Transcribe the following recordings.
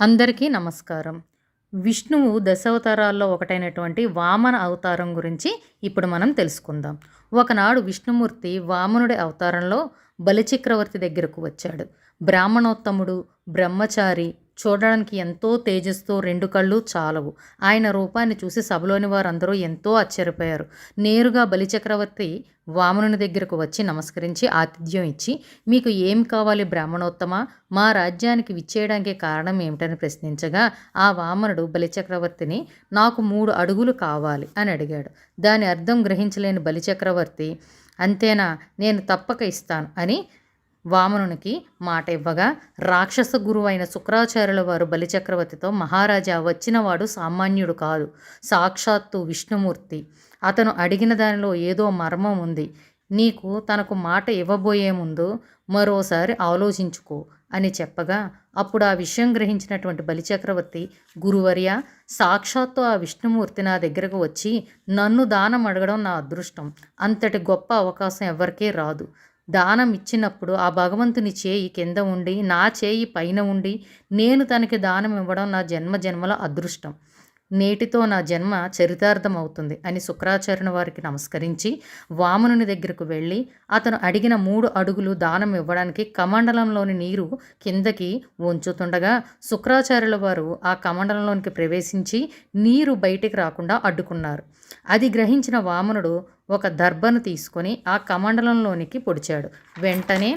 అందరికీ నమస్కారం. విష్ణువు దశావతారాల్లో ఒకటైనటువంటి వామన అవతారం గురించి ఇప్పుడు మనం తెలుసుకుందాం. ఒకనాడు విష్ణుమూర్తి వామనుడి అవతారంలో బలిచక్రవర్తి దగ్గరకు వచ్చాడు. బ్రాహ్మణోత్తముడు బ్రహ్మచారి చూడడానికి ఎంతో తేజస్తో రెండు కళ్ళు చాలవు. ఆయన రూపాన్ని చూసి సభలోని వారందరూ ఎంతో ఆశ్చర్యపోయారు. నేరుగా బలిచక్రవర్తి వామనుని దగ్గరకు వచ్చి నమస్కరించి ఆతిథ్యం ఇచ్చి మీకు ఏం కావాలి బ్రాహ్మణోత్తమ? మా రాజ్యానికి విచ్చేయడానికి కారణం ఏమిటని ప్రశ్నించగా ఆ వామనుడు బలిచక్రవర్తిని నాకు మూడు అడుగులు కావాలి అని అడిగాడు. దాని అర్థం గ్రహించలేని బలిచక్రవర్తి అంతేనా? నేను తప్పక ఇస్తాను అని వామనునికి మాట ఇవ్వగా రాక్షస గురువైన శుక్రాచార్యుల వారు బలిచక్రవర్తితో మహారాజా వచ్చినవాడు సామాన్యుడు కాదు సాక్షాత్తు విష్ణుమూర్తి. అతను అడిగిన దానిలో ఏదో మర్మం ఉంది. నీకు తనకు మాట ఇవ్వబోయే ముందు మరోసారి ఆలోచించుకో అని చెప్పగా అప్పుడు ఆ విషయం గ్రహించినటువంటి బలిచక్రవర్తి గురువర్య సాక్షాత్తు ఆ విష్ణుమూర్తి నా దగ్గరకు వచ్చి నన్ను దానం అడగడం నా అదృష్టం. అంతటి గొప్ప అవకాశం ఎవరికీ రాదు. దానం ఇచ్చినప్పుడు ఆ భగవంతుని చేయి కింద ఉండి నా చేయి పైన ఉండి నేను తనకి దానం ఇవ్వడం నా జన్మ జన్మల అదృష్టం. నేటితో నా జన్మ చరితార్థం అవుతుంది అని శుక్రాచార్యుని వారికి నమస్కరించి వామనుని దగ్గరకు వెళ్ళి అతను అడిగిన మూడు అడుగులు దానం ఇవ్వడానికి కమండలంలోని నీరు కిందకి ఉంచుతుండగా శుక్రాచార్యుల వారు ఆ కమండలంలోనికి ప్రవేశించి నీరు బయటికి రాకుండా అడ్డుకున్నారు. అది గ్రహించిన వామనుడు ఒక దర్భను తీసుకొని ఆ కమండలంలోనికి పొడిచాడు. వెంటనే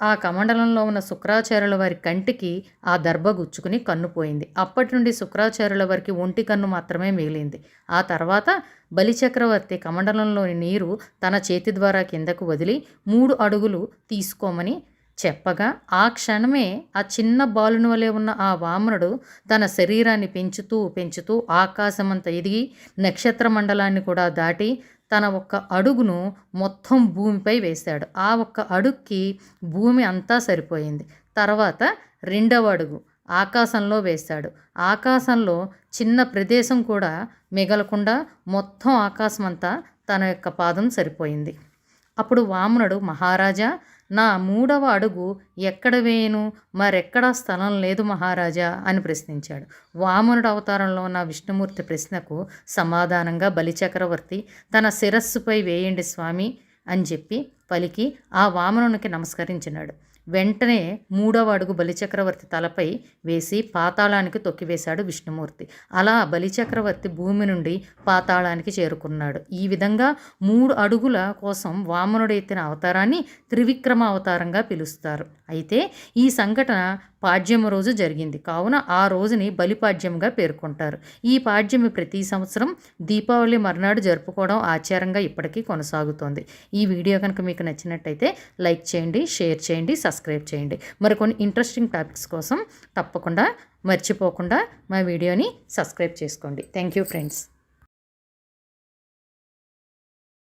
ఆ కమండలంలో ఉన్న శుక్రాచార్యుల వారి కంటికి ఆ దర్భ గుచ్చుకుని కన్ను పోయింది. అప్పటి నుండి శుక్రాచార్యుల వారికి ఒంటి కన్ను మాత్రమే మిగిలింది. ఆ తర్వాత బలిచక్రవర్తి కమండలంలోని నీరు తన చేతి ద్వారా కిందకు వదిలి మూడు అడుగులు తీసుకోమని చెప్పగా ఆ క్షణమే ఆ చిన్న బాలుని వలె ఉన్న ఆ వామనుడు తన శరీరాన్ని పెంచుతూ పెంచుతూ ఆకాశమంత ఎదిగి నక్షత్ర మండలాన్ని కూడా దాటి తన ఒక్క అడుగును మొత్తం భూమిపై వేశాడు. ఆ ఒక్క అడుగుకి భూమి అంతా సరిపోయింది. తర్వాత రెండవ అడుగు ఆకాశంలో వేశాడు. ఆకాశంలో చిన్న ప్రదేశం కూడా మిగలకుండా మొత్తం ఆకాశం అంతా తన యొక్క పాదం సరిపోయింది. అప్పుడు వామనుడు మహారాజా నా మూడవ అడుగు ఎక్కడ వేయను? మరెక్కడా స్థలం లేదు మహారాజా అని ప్రశ్నించాడు. వామనుడు అవతారంలో ఉన్న విష్ణుమూర్తి ప్రశ్నకు సమాధానంగా బలిచక్రవర్తి తన శిరస్సుపై వేయండి స్వామి అని చెప్పి పలికి ఆ వామనునికి నమస్కరించినాడు. వెంటనే మూడవ అడుగు బలిచక్రవర్తి తలపై వేసి పాతాళానికి తొక్కివేశాడు విష్ణుమూర్తి. అలా బలిచక్రవర్తి భూమి నుండి పాతాళానికి చేరుకున్నాడు. ఈ విధంగా మూడు అడుగుల కోసం వామనుడు ఎత్తిన అవతారాన్ని త్రివిక్రమ అవతారంగా పిలుస్తారు. అయితే ఈ సంఘటన పాడ్యమ రోజు జరిగింది. కావున ఆ రోజుని బలిపాడ్యంగా పేర్కొంటారు. ఈ పాడ్యమి ప్రతి సంవత్సరం దీపావళి మర్నాడు జరుపుకోవడం ఆచారంగా ఇప్పటికీ కొనసాగుతోంది. ఈ వీడియో కనుక మీకు నచ్చినట్టయితే లైక్ చేయండి షేర్ చేయండి సబ్స్క్రైబ్ చేయండి. మరికొన్ని ఇంట్రెస్టింగ్ టాపిక్స్ కోసం తప్పకుండా మర్చిపోకుండా మా వీడియోని సబ్స్క్రైబ్ చేసుకోండి. Thank you friends.